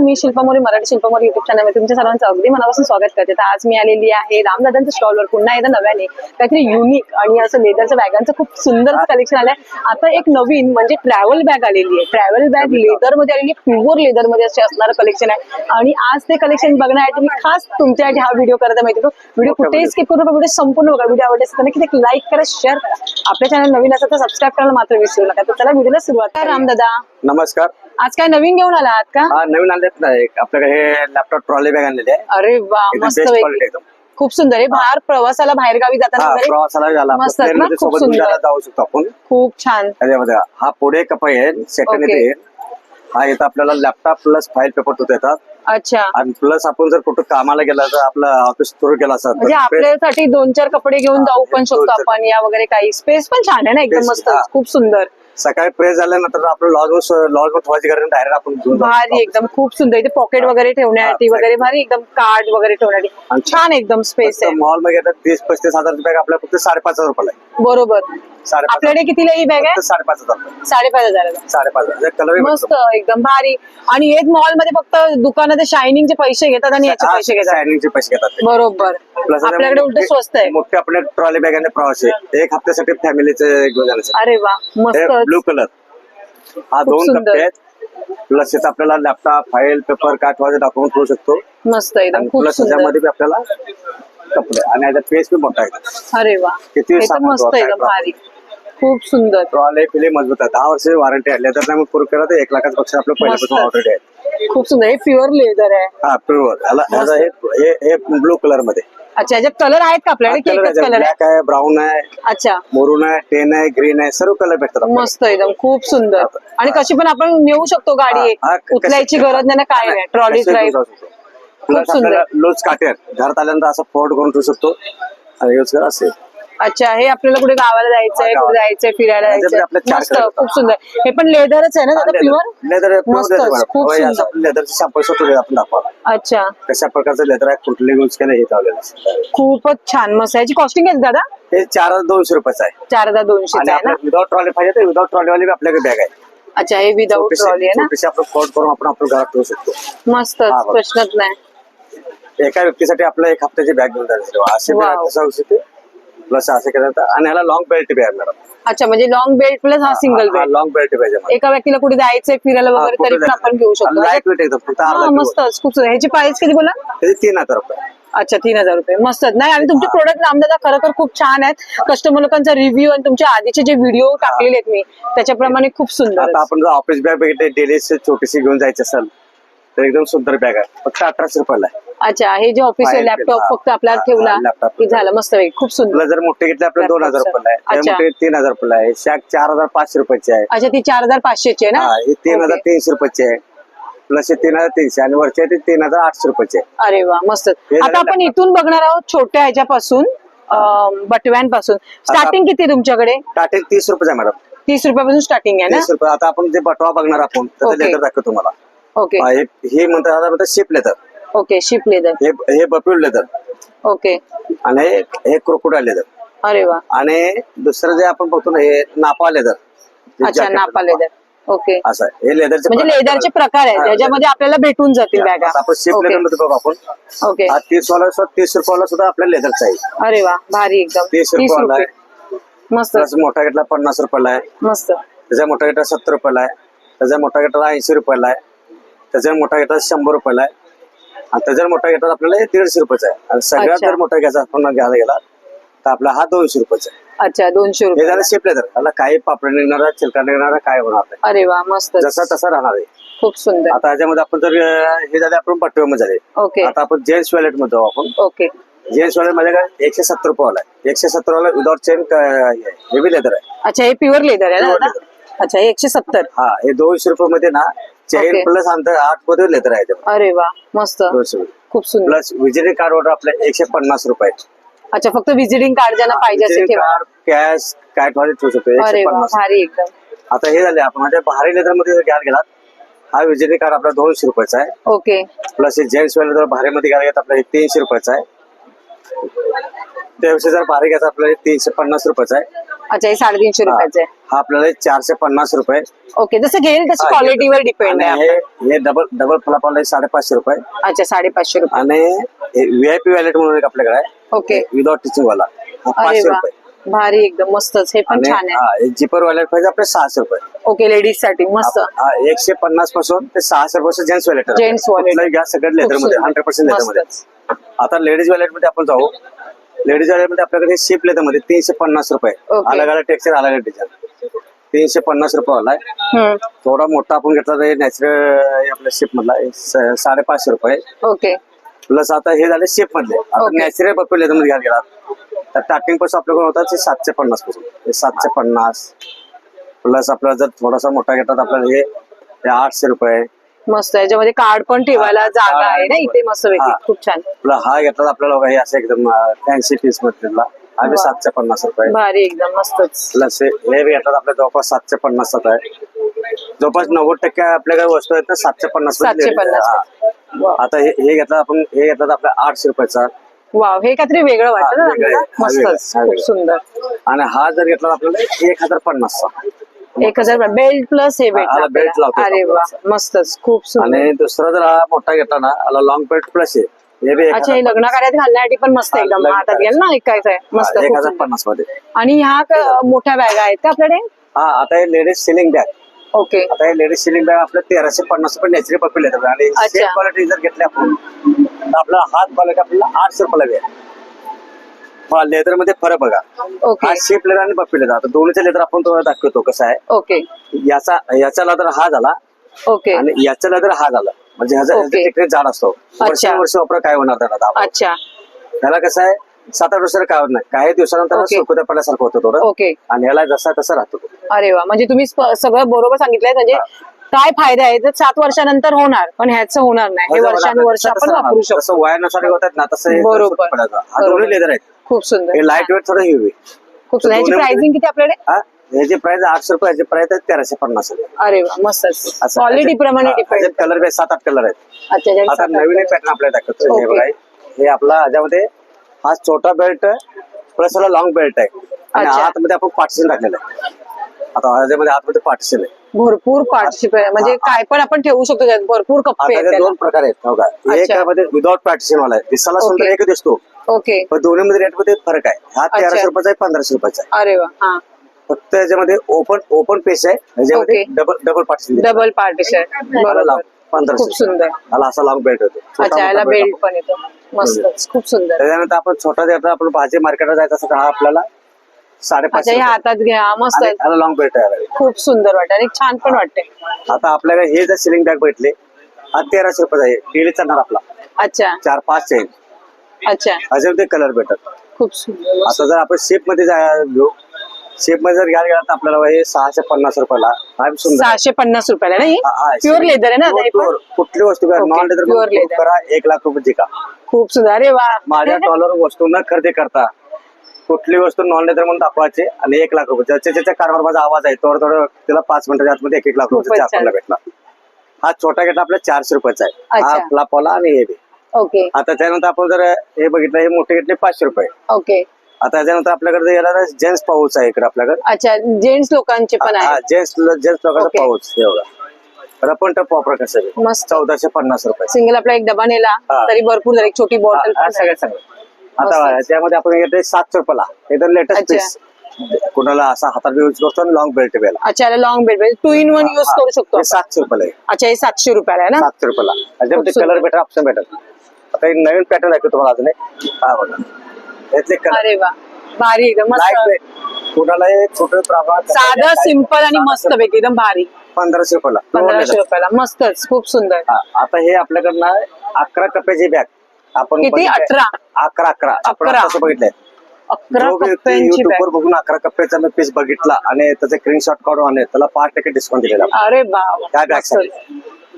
मी Shilpa More Marathi Shilpa More YouTube channel तुमच्या सर्वांचं अगदी मनापासून स्वागत करते. तर आज मी आलेली आहे रामदादांच्या स्टॉलवर पुन्हा एकदा नव्याने काहीतरी युनिक आणि असं लेदरच्या बॅगांचं खूप सुंदर कलेक्शन आलंय. आता एक नवीन म्हणजे ट्रॅव्हल बॅग आलेली आहे. ट्रॅव्हल बॅग लेदरमध्ये आलेली प्युअर लेदरमध्ये असे असणारं कलेक्शन आहे. आणि आज ते कलेक्शन बघण्यासाठी मी खास तुमच्यासाठी हा व्हिडिओ करत आहे माहिती व्हिडिओ कुठेही स्किप करू नका. व्हिडिओ संपूर्ण बघा. व्हिडिओ आवडले असेल तर नक्की एक लाईक करा शेअर आपल्या चॅनल नवीन असेल तर सबस्क्राईब करायला मात्र विसरू नका. तर चला व्हिडिओला सुरुवात करा रामदादा. नमस्कार. आज काय नवीन घेऊन आला आहात का? हा नवीन आणलेत ना एक. आपल्याकडे हे लॅपटॉप ट्रॉली बॅग आणलेली आहे अरे वा एकदम मस्त बेस्ट पैकी. क्वालिटी एकदम. खूप सुंदर. आहे बाहेर प्रवासाला बाहेर गावी जाताना हा वगैरे प्रवासाला झाला. मस्त आहेत प्लेन ना? मध्ये खूप सोबत सुंदर. गुजरातला जाऊ शकतो आपण. खूप छान. हा पुढे कपाई आहे सेकंड Okay. हा येतं आपल्याला लॅपटॉप प्लस फाईल पेपर होत येतात. अच्छा. आणि प्लस आपण जर कुठं कामाला गेला तर आपलं ऑफिस सुरू केला असं म्हणजे आपल्यासाठी दोन चार कपडे घेऊन जाऊ पण शकतो चार. आपण या वगैरे काही. स्पेस पण छान आहे ना एकदम Space, मस्त. हा. खूप सुंदर. सकाळी प्रेस झाल्यानंतर आपलं लॉज लॉज ठेवायची गरज डायरेक्ट आपण घेऊन जाऊ. भारी एकदम खूप सुंदर. इथे पॉकेट वगैरे ठेवण्यासाठी वगैरे भारी एकदम कार्ड वगैरे ठेवण्यासाठी आणि छान एकदम स्पेस आहे. मॉलमध्ये येतात तीस पस्तीस हजारची बॅग आपल्या फक्त साडेपाच हजार रुपयाला आहे. बरोबर. आपल्याकडे कितीला ही बॅग आहे साडेपाच हजार. साडेपाच हजाराला साडेपाच हजार. कलर मस्त एकदम भारी. आणि हेच मॉलमध्ये फक्त दुकानात शायनिंगचे पैसे घेतात आणि याचे पैसे घेतात. शायनिंगचे पैसे घेतात. बरोबर. आपल्याकडे उलट स्वस्त आहे. मोठे आपले ट्रॉली बॅग आणि प्रवासी एक हप्त्यासाठी फॅमिलीचे घेऊन जाण्यासाठी. अरे वा मस्त ब्लू कलर हा दोन. कप्पे आहेत. प्लस इथं आपल्याला लॅपटॉप फाईल पेपर काठवाचे डॉक्युमेंट ठेवू शकतो. मस्त एकदम खूप प्लस त्याच्यामध्ये आपल्याला कपडे. आणि याचा पेस बी मोठा आहे. अरे वा. किती मस्त एकदम. भारी. खूप सुंदर. ट्रॉली फिली मजबूत आहे दहा वर्ष वॉरंटी आहे. लेदर नाही पूर्ण केला तर एक लाखाच्या पक्षा आपलं पहिल्यापासून. ऑलरेडी आहे. खूप सुंदर. हे प्युअर लेदर आहे. हा प्युअर हे हे ब्लू कलरमध्ये. अच्छा याच्यात कलर आहेत का आपल्याकडे? ब्लॅक आहे ब्राऊन आहे अच्छा. मरून आहे टेन आहे ग्रीन आहे सर्व कलर भेटतात. मस्त एकदम. खूप सुंदर. आणि कशी पण आपण नेऊ शकतो गाडी. हा, हा, उचलायची गरज नाही ना काय ट्रॉली ड्राईव्ह. प्लस लूज काटेर घरात आल्यानंतर असं फोल्ड करून ठेवू शकतो. आणि यूज करा असेल अच्छा हे आपल्याला कुठे गावाला जायचंय कुठे. जायचंय फिरायला आपले जायचंय. मस्त खूप सुंदर. हे पण लेदरच आहे ना दादा प्युअर लेदर मस्तच, खूप सुंदर. लेदरचे सॅम्पल आपण दाखवा. अच्छा. कशा प्रकारचं लेदर आहे कुठले यूज केलं हे लावलेलं. खूपच छान मस्त याची कॉस्टिंग आहे दादा? हे चार हजार दोनशे रुपयाचं आहे. चार हजार दोनशे आणि आहे ना? आपल्याला विदाउट ट्रॉली पाहिजे तर विदाउट ट्रॉली वाली बी आपल्याकडे बॅग आहे. अच्छा हे विदाऊट ट्रॉली आहे ना? आपण फोल्ड करून आपण आपल्या घरात ठेवू शकतो. मस्त. प्रश्नच नाही. एका व्यक्तीसाठी आपल्याला एक हप्त्याची बॅग घेऊन जायचं. असे प्लस असं केलं तर आणि ह्याला लॉंग बेल्ट बी आहे मॅडम अच्छा म्हणजे लॉंग बेल्ट प्लस हा सिंगल बेल्ट लॉंग बेल्ट पाहिजे. एका व्यक्तीला कुठे जायचंय फिरायला वगैरे तरी पण? आपण घेऊ शकतो. लाइट वेट एकदम फक्त हा अर्धा किलो. मस्तच खूप सुंदर. ह्याची प्राइस किती बोला? त्याचे तीन हजार रुपये. अच्छा तीन हजार रुपये. मस्तच. नाही आणि तुमचे प्रोडक्ट नामदादा खरोखर खूप छान आहेत. कस्टमर लोकांचा रिव्ह्यू आणि तुमच्या आधीचे जे व्हिडिओ टाकलेले आहेत मी त्याच्याप्रमाणे खूप सुंदर आता आपण जर ऑफिस बॅग बघितली डेली छोटीशी घेऊन जायची असेल तर एकदम सुंदर बॅग आहे. फक्त अठराशे रुपयाला आहे. अच्छा हे जे ऑफिस File लॅपटॉप फक्त आपल्याला हा, ठेवला laptop. की झालं. मस्त खूप सुंदर. जर मोठे घेतले आपले दोन हजार Laptop, रुपयाला आहे. अच्छा. त्या मोठे तीन हजार रुपयाला आहे. शॅक चार हजार पाचशे रुपयाचे आहे. अच्छा ती चार हजार पाचशेची आहे ना? हा हे तीन हजार Okay. तीनशे रुपयाचे आहे. प्लस हे तीन हजार तीनशे आणि वरचे आहे ते तीन हजार आठशे रुपयाचे आहे. अरे वा मस्त. हे आता आपण laptop. इथून बघणार आहोत छोट्या ह्याच्यापासून अं, बटव्यांपासून. स्टार्टिंग किती आहे तुमच्याकडे? टाटे तीस रुपये आहे मॅडम तीस रुपयापासून स्टार्टिंग आहे तीस रुपये. आता आपण जे बटवा बघणार आपण तर Okay. लेदर दाखवतो तुम्हाला. ना ओके हा, हे- हे म्हणतात आता म्हणतात sheep leather okay sheep leather हे हे बप्यूल लेदर ओके आणि हे हे क्रोकोडाईल लेदर अरे वा. आणि दुसरं जे आपण बघतो ना हे नापा लेदर अच्छा नापा. लेदर ओके असं आहे. हे लेदरचे म्हणजे प्रकार लेदरचे प्रकार आहेत. हा, त्याच्यामध्ये आपल्याला भेटून जातील बॅगा. आता आपण शिप ओके लेदरमध्ये बघू आपण. ओके हा तीस वाला सुद्धा तीस रुपयाला सुद्धा आपल्या लेदरचा आहे. अरे वा भारी एकदम. तीस रुपयाला रुपये. आहे. मस्त. मोठा घेतला पन्नास रुपयाला आहे. मस्त. त्याचा मोठा घेतला सत्तर रुपयाला आहे. त्याचा मोठा घेतला ऐंशी रुपयाला आहे. त्याचा मोठा घेतला शंभर रुपयाला आहे. आणि त्याचा मोठा घेतला आपल्याला हे दीडशे रुपयाचा आहे. आणि सगळ्यात अच्छा. जर मोठा घ्यायचा आपण घ्यायला गेला तर आपला हा दोनशे रुपयाचा आहे. अच्छा दोनशे हे रुपये झालं शिप लेदर त्याला काही पापड निघणार चिलका निघणार काय होणार नाही. अरे वा मस्त जसा तसा राहणार आहे. खूप सुंदर. आता ह्याच्यामध्ये आपण जर अं, हे झाले आपण पट्टीमध्ये झाले. ओके. आता आपण जेंट्स वॉलेटमध्ये जाऊ आपण. ओके. जेंट्स वॉलेट माझ्याकडे एकशे सत्तर रुपये वाला आहे. एकशे सत्तर वाला विदाउट चेन हेवी लेदर आहे. अच्छा हे प्युअर लेदर आहे ना Pure दादा अच्छा हे एकशे सत्तर. हा हे दोनशे रुपये मध्ये ना चेन. प्लस अंतर आठमध्ये लेदर आहे अरे वा मस्त. खूप सुंदर. प्लस विजिटिंग कार्ड ऑर्डर आपल्या एकशे पन्नास रुपये. अच्छा फक्त व्हिजिटिंग कार्ड ज्यांना पाहिजे असेल विजिटिंग ठेवा. कार्ड कॅश काय ठेवू शकतो. अरे एकशे वा पन्नास भारी एकदम. आता हे झाले आपण म्हणजे भारी लेदरमध्ये जर घ्यायला गेलात हा विजिटिंग कार्ड आपला दोनशे रुपयाचा आहे. ओके प्लस हे जेंट्स जर भारी मध्ये घ्यायला गेला आपला हे तीनशे रुपयाचा आहे. त्यापेक्षा जर भारी घ्यायचा आपल्याला हे तीनशे पन्नास रुपयाचा आहे. अच्छा हे साडेतीनशे रुपयाचे आहे. हा आपल्याला चारशे पन्नास रुपये. ओके जसं घेईल तसं क्वालिटीवर डिपेंड आणि आहे हे हे डबल डबल फ्लप आपल्याला साडेपाचशे रुपये. अच्छा साडेपाचशे रुपये. आणि व्हीआयपी वॅलेट म्हणून एक आपल्याकडे आहे. ओके. विदाउट टीचिंग वाला. हा अरे पाचशे वा. रुपये. भारी एकदम मस्तच. हे पण आणि छान आहे. हा जिपर वॅलेट पाहिजे आपले सहाशे रुपये. ओके लेडीजसाठी. मस्त. हा एकशे पन्नासपासून ते सहाशे रुपये जेंट्स वॅलेट Gents wallet. घ्या सगळं लेदरमध्ये सुंदर. हंड्रेड पर्सेंट लेदरमध्ये. मस्तच. आता लेडीज वॅलेटमध्ये आपण जाऊ. लेडीजमध्ये आपल्याकडे शिप लेदरमध्ये तीनशे पन्नास रुपये. Okay. अलग अलग टेक्सचर अलग अलग डिझाईन तीनशे पन्नास रुपये आलाय हम्म. थोडा मोठा आपण घेतला नॅचरल आपल्या शिप मधला हे स- साडेपाचशे रुपये. ओके प्लस आता हे झाले शेप मधले. आता Okay. नॅचरल पप्पी लेदरमध्ये घ्यायला गेला. तर स्टार्टिंगपासून आपल्याकडे होतात ते सातशे पन्नासपासून. हे सातशे पन्नास. प्लस आपल्याला जर थोडासा मोठा घेतात आपल्याला हे हे आठशे रुपये. मस्त याच्यामध्ये कार्ड पण ठेवायला जागा आहे ना. इथे मस्त हा. खूप छान आपला हा घेतला आपल्याला बघा हे असं एकदम फॅन्सी पीस मधला आम्ही वा. सातशे पन्नास रुपये भारी एकदम मस्तच प्लस हे हे बी घेतात आपल्या जवळपास सातशे पन्नास आहे जवळपास नव्वद टक्के आपल्याकडे वस्तू आहेत ना सातशे पन्नासमध्ये सातशे. पन्नास हा. आता हे हे घेतलं आपण हे घेतलं आपल्या आठशे रुपयाचा वाव हे काहीतरी वेगळं वाटतं ना हा, वेगळं आपल्याला? आहे. हा, वेगळं मस्तच आहे. हा, खूप वेगळं सुंदर आणि हा जर घेतला आपल्याला एक हजार पन्नासचा एक हजार बेल्ट प्लस हे भेटलं belt लावतो अरे वा. मस्तच खूप सुंदर. आणि दुसरा जर हा मोठा घेतला ना याला लॉंग बेल्ट प्लस आहे. हे बी एक अच्छा हे हजार लग्न कार्यात घालण्यासाठी पण मस्त हा, एकदम लग्न हातात घ्याल ना ऐकायचं आहे हा, मस्त एक खूप हजार सुंदर. पन्नासमध्ये आणि ह्या क- मोठ्या बॅगा आहेत का आपल्याकडे? हा आता हे लेडीज सिलिंग बॅग ओके. आता हे लेडीज सिलिंग बॅग आपल्या तेराशे पन्नास रुपये नॅचरल पप्पी येतात. आणि अच्छा. सेम क्वालिटी जर घेतली आपण तर आपला हात क्वालिटी आपल्याला आठशे रुपयाला बी आहे हा लेदरमध्ये फरक बघा. ओके. हा शेप लेदर आणि पप्पी लेदर आता दोन्हीचे लेदर आपण तुम्हाला दाखवतो कसं आहे. ओके. याचा याचा लेदर हा झाला. ओके. आणि याचा लेदर हा झाला. म्हणजे ह्याचा ओके. जाड असतो. वर्ष वर्ष वापर काय होणार त्याला दाबा. अच्छा. त्याला कसं आहे सात आठ वर्षाला काय होत नाही. काही दिवसानंतर ओके. पडल्यासारखं होतं थोडं. ओके. आणि याला जसा तसा राहतो. तो. अरे वा. म्हणजे तुम्ही स्प- सगळं बरोबर सांगितलंय. म्हणजे काय फायदा आहे? तर सात वर्षानंतर होणार पण ह्याचं होणार नाही. हे वर्षानुवर्ष आपण वापरू. शकतो. वयानुसार होतात ना तसं बरोबर. दोन्ही लेदर आहेत. खूप सुंदर. हे लाइट वेट थोडं हेवी खूप सुंदर. ह्याची प्राइसिंग किती आपल्याकडे? हा? ह्याची प्राइस आठशे रुपये ह्याची प्राइस आहे तेराशे पन्नास. अरे असं- क्वालिटी प्रमाणे कलर सात आठ कलर आहेत आता नवीन पॅटर्न आपल्याला दाखवतो. हे. बघा हे आपला ह्याच्यामध्ये हा छोटा बेल्ट प्लस लॉंग बेल्ट आहे. आणि. आतमध्ये आपण पार्टिशन टाकलेलं आहे. आता ह्याच्यामध्ये आतमध्ये पार्टिशन आहे. भरपूर पार्टिसिपेट म्हणजे काय पण आपण ठेवू शकतो त्यात. भरपूर कप्पे आता आहेत त्यात त्याला. दोन प्रकार आहेत हो का? अच्छा. एकामध्ये विदाउट पार्टिशन वाला आहे. दिसायला सुंदर. एक दिसतो. ओके. पण दोन्ही मध्ये रेटमध्ये फरक आहे. हा अच्छा. तेराशे रुपयाचा आहे पंधराशे रुपयाचा आहे. अरे वा हा. फक्त याच्यामध्ये ओपन ओपन पेस आहे. ह्याच्यामध्ये okay. Double double partition double partition बरोबर. पंधराशे. खूप सुंदर. त्याला असा लॉंग बेल्ट होतो. छोटा अच्छा मोठा याला belt बेल्ट आपण- पण येतो. मस्तच खूप सुंदर. त्याच्यानंतर आपण छोटा आपण भाजी मार्केटला जायचं असं तर हा आपल्याला साडेपाचशे रुपये. हातात घ्या. मस्त आणि लॉंग बेल्ट आहे. खूप सुंदर वाटत आणि छान पण वाटते आता आपल्याकडे हे जर सिलिंग बॅग भेटले हा तेराशे रुपयाचा आहे. डेली चालणार आपला. अच्छा. चार पाच चेन अच्छा. अजून ते कलर भेटत. खूप सुंदर. आता जर आपण शेपमध्ये जा- घेऊ. शेपमध्ये जर घ्यायला गेला तर आपल्याला हे सहाशे पन्नास रुपयाला. हा सुंदर. सहाशे पन्नास रुपयाला नाही? हा, हा, प्युअर. लेदर आहे ना हे पण? pure. कुठली वस्तू Okay, non leather pure leather. करा एक लाख रुपये जिका खूप सुंदर. अरे वा. माझ्या डॉलर वस्तू न खरेदी करता. कुठली वस्तू नॉन लेदर म्हणून दाखवायची आणि एक लाख रुपये. ज्याच्या ज्याच्या कानावर माझा आवाज आहे थोडं थोडं त्याला पाच मिनिटाच्या आतमध्ये एक एक लाख रुपये आपल्याला. भेटला हा छोटा घेतला आपला चारशे रुपयाचा आहे. हा अच्छा. फ्लापवाला आणि हे बी. ओके. आता त्यानंतर आपण जर हे बघितलं हे मोठे घेतले पाचशे रुपये. ओके. आता त्यानंतर आपल्याकडे याला जेंट्स पाऊच आहे इकडे आपल्याकडे. अच्छा जेंट्स लोकांचे पण हा जेंट्स जेंट्स लोकांचा. पाऊच एवढा. रपन टप वापर कसं चौदाशे पन्नास रुपये. सिंगल आपला एक डबा नेला. तरी भरपूर. एक छोटी बॉटल हा, हा, सगळं सगळं. आता त्यामध्ये आपण घेतले सातशे रुपयाला एकदम लेटेस्ट. पीस कुणाला असा हातात यूज करतो आणि लॉंग बेल्ट बेला अच्छा long belt two in one use करू शकतो. सातशे रुपयाला. अच्छा हे सातशे रुपयाला आहे ना? सातशे रुपयाला त्याच्यामध्ये कलर. भेटेल ऑप्शन भेटेल आता एक नवीन पॅटर्न आहे तुम्हाला अजून एक? बघा. यातले कलर अरे वा. भारी एकदम मस्त. कुणाला हे छोटे प्रमाणात साधं सिंपल आणि मस्त पैकी एकदम भारी. पंधराशे रुपयाला. पंधराशे रुपयाला. मस्तच खूप सुंदर. आता हे आपल्याकडनं अकरा कप्प्याची बॅग आपण किती? अठरा? अकरा अकरा. आपण अकरा. तसं बघितलंय? अकरा जो व्यक्ती कप्प्यांची बघून अकरा कप्प्याचा मी पीस बघितला आणि त्याचे स्क्रीनशॉट काढून आणले त्याला पाच टक्के डिस्काउंट दिलेला. अरे बाबा त्या.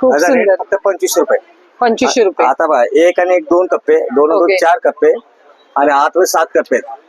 खूप त्याचा सुंदर. फक्त पंचवीस रुपये. पंचवीसशे रुपये. आता बघा एक आणि एक दोन कप्पे दोन आणि. दोन चार कप्पे आणि आत मध्ये सात कप्पे आहेत.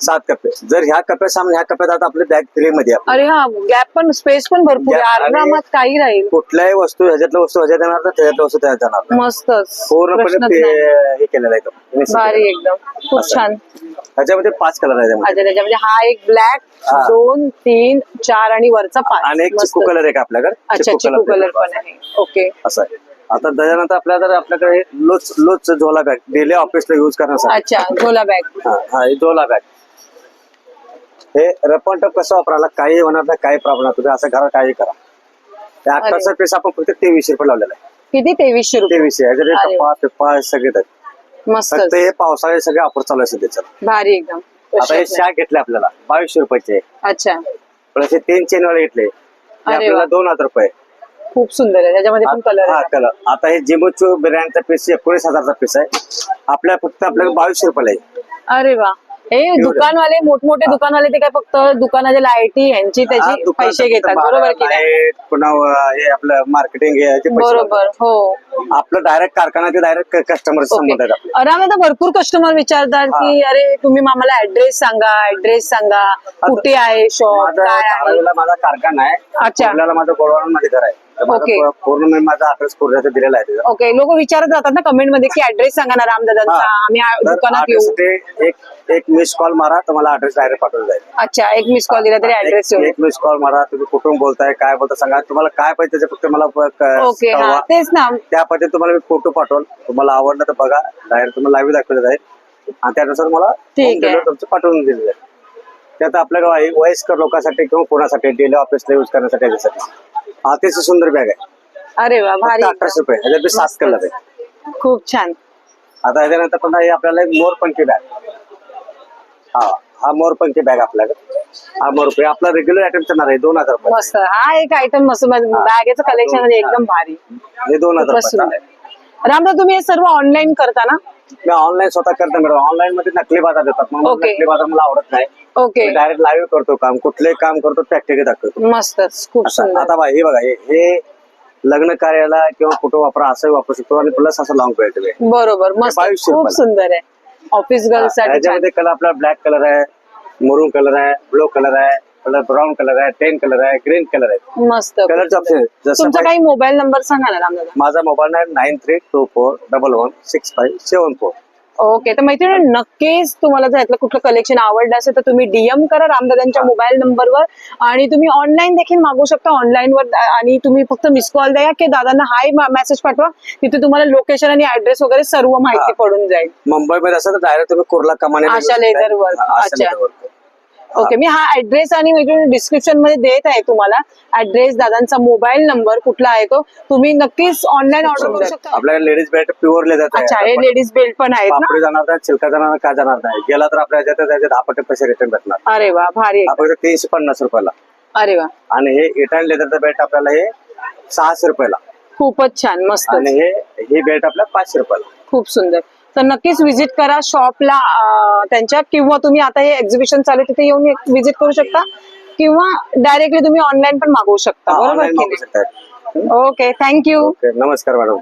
सात कप्पे जर ह्या कप्प्या सामने ह्या कप्प्यात आता आपली बॅग फ्री मध्ये. अरे हा गॅप पण स्पेस पण भरपूर आहे आणि- आरामात काही राहील कुठल्याही वस्तू ह्याच्यातल्या वस्तू ह्याच्यात येणार नाही त्याच्यातल्या वस्तू त्याच्यात येणार नाही. मस्तच पूर्णपणे प्रश्नच ते नाही. हे केलेलं आहे भारी केलेलं आहे. एकदम खूप असं. छान ह्याच्यामध्ये पाच कलर आहे त्यामध्ये. अच्छा त्याच्यामध्ये हा एक ब्लॅक हा. दोन तीन चार आणि वरचा पाच आणि एक मस्त. चिक्कू कलर आहे का आपल्याकडे अच्छा चिकू कलर पण आहे ओके असं आहे आता त्याच्यानंतर आपल्याकडे आपल्याकडे लोच लोच झोला बॅग डेली ऑफिसला युज करण्यासाठी अच्छा झोला बॅग हा हा, हे झोला बॅग हे रपन टप कसं वापरायला काही होणार नाही काही प्रॉब्लेम तुम्ही असं घरात काही करा. ते अठराचा पीस आपण फक्त तेवीसशे रुपये लावलेला आहे. किती? तेवीसशे रुपये. तेवीसशे. टप्पा पिप्पा सगळे आहेत. मस्त फक्त हे पावसाळे सगळे ऑफर चालू असते त्याच्यात भारी एकदम. आता हे शॅक घेतले आपल्याला बावीसशे रुपयाचे. अच्छा. प्लस हे तीन चेन वाले घेतले. हे अरे आपल्याला वा. दोन हजार रुपये. खूप सुंदर आहे. त्याच्यामध्ये पण कलर हा कलर आता हे जिमोचो ब्रँडचा पीस एकोणीस हजारचा पीस आहे. आपल्या फक्त आपल्याला बावीसशे रुपयाला आहे. अरे वा. हे दुकानवाले मोठमोठे दुकानवाले ते काय फक्त दुकानाच्या लाईटी यांची हा, त्याचे पैसे घेतात. बरोबर की नाही? लाइट, पुन्हा हे आपलं मार्केटिंग बरोबर हो. आपलं डायरेक्ट कारखाना ते डायरेक्ट कस्टमर अरे आम्ही आता भरपूर कस्टमर विचारतात की अरे तुम्ही आम्हाला ऍड्रेस सांगा ऍड्रेस सांगा. कुठे आहे शॉप माझा माझा कारखाना आहे. अच्छा. कुर्ल्याला माझं गोडवाडा मध्ये घर आहे. तर ओके. पूर्ण मी माझा ऍड्रेस कुर्ल्याचा दिलेला आहे. ओके लोक विचारत जातात ना कमेंटमध्ये की ऍड्रेस सांगा ना रामदादांचा. हा. आम्ही आ- तर दुकानात येऊ. एक एक मिस कॉल मारा तुम्हाला ऍड्रेस डायरेक्ट पाठवलं जाईल. अच्छा एक मिस कॉल दिला तरी ऍड्रेस एक- येऊ. एक मिस कॉल मारा तुम्ही कुठून बोलताय काय बोलता सांगा. तुम्हाला काय पाहिजे त्याचे फक्त मला प- क- ओके हा कळवा. तेच ना. त्या पद्धतीने तुम्हाला मी फोटो पाठवल. तुम्हाला आवडलं तर बघा. डायरेक्ट तुम्हाला लाईव्ह दाखवलं जाईल. आणि त्यानुसार मला ठीक home आहे. तुमचं पाठवून दिलं जाईल. त्यात आपल्याकडे वयस्कर लोकांसाठी किंवा कोणासाठी डेली ऑफिसला यूज करण्यासाठी याच्यासाठी. अतिशय सुंदर बॅग आहे. अरे वा भारी. फक्त अठराशे रुपये. ह्याच्यात सात कलर आहे. खूप छान. आता ह्याच्यानंतर पुन्हा हे आपल्याला एक मोरपंखी बॅग हा हा मोरपंखी बॅग आपल्याकडे. हा मोर रुपये आपला रेग्युलर आयटम चालणार आहे दोन हजार रुपये. मस्त. हा एक आयटम मस्त. बॅगेचं कलेक्शन म्हणजे एकदम भारी. हे दोन हजार खूपच रुपये सुंदर. रामदास तुम्ही हे सर्व ऑनलाईन करता ना? मी ऑनलाईन स्वतः करतो मॅडम ऑनलाईन मध्ये नकली बाजार देतात. ओके. नकली बाजार मला आवडत नाही. ओके डायरेक्ट लाईव्ह करतो काम. कुठलंही काम करतो प्रॅक्टिकली दाखवतो मस्तच. खूप आता सुंदर. आता बघा हे बघा हे- हे लग्न कार्याला किंवा कुठं वापरा असं वापरू शकतो आणि प्लस असं लॉंग आहे बरोबर. मस्त. बावीसशे खूप रुपयाला. सुंदर आहे. ऑफिस गर्लसाठी छान. ह्याच्यामध्ये कलर आपला ब्लॅक कलर आहे मरून कलर आहे ब्लू कलर आहे कलर ब्राऊन कलर आहे टेन कलर आहे ग्रीन कलर आहे. मस्त. खूप कलरचे ऑप्शन सुंदर. आहे. जसं तुमचा काही मोबाईल नंबर सांगा ना रामदादा. माझा मोबाईल आहे nine three two four double one six five seven four okay तर मैत्रिणी नक्कीच तुम्हाला जर यातलं कुठलं कलेक्शन आवडलं असेल तर तुम्ही डीएम करा रामदादांच्या मोबाईल नंबरवर आणि तुम्ही ऑनलाईन देखील मागू शकता ऑनलाईन वर. आणि तुम्ही फक्त मिस कॉल द्या की दादांना हाय मेसेज पाठवा. तिथे तुम्हाला लोकेशन आणि ऍड्रेस वगैरे सर्व माहिती. पडून जाईल. मुंबईमध्ये असं तर डायरेक्ट तुम्ही कुर्ला कमाने आशा work. अच्छा. ओके मी हा ऍड्रेस आणि डिस्क्रिप्शनमध्ये देत आहे तुम्हाला. ऍड्रेस दादांचा मोबाईल नंबर कुठला आहे तो. तुम्ही नक्कीच ऑनलाईन ऑर्डर करू शकता. आपल्याकडे लेडीज बेल्ट प्युअर अच्छा हे लेडीज बेल्ट पण आहेत ना? जाणार नाही चिलका जाणार काय जाणार नाही. गेला तर आपल्या त्याचे दहा पट्टे पैसे रिटर्न भेटणार. अरे वा भारी आहे. तीनशे पन्नास रुपयाला. अरे वा. आणि हे इटान लेदरचं बेल्ट आपल्याला हे सहाशे रुपयाला. खूपच छान मस्त आणि हे ही बेल्ट आपल्याला पाचशे रुपयाला. खूप सुंदर. तर नक्कीच विजिट करा शॉपला त्यांच्या किंवा तुम्ही आता हे एक्झिबिशन चालू तिथे येऊन विजिट करू शकता. किंवा डायरेक्टली तुम्ही ऑनलाईन पण मागवू शकता. बरोबर ओके थँक्यू ओके नमस्कार मॅडम